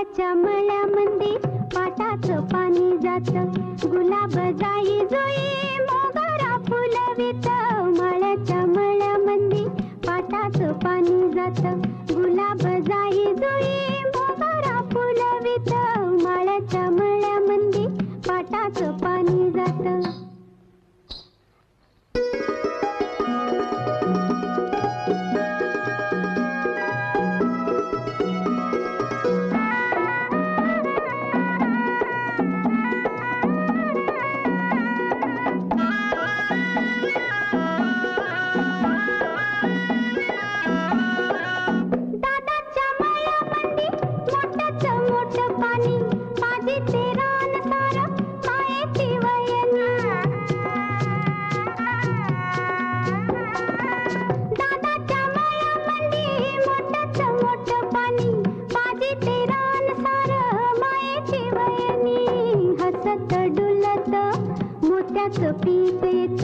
गुलाबाच्या मळ्यामध्ये पाटाचं पाणी जात. गुलाब जाई जोई ముత్తడులత ముత్తక పీపేత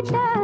கவிதா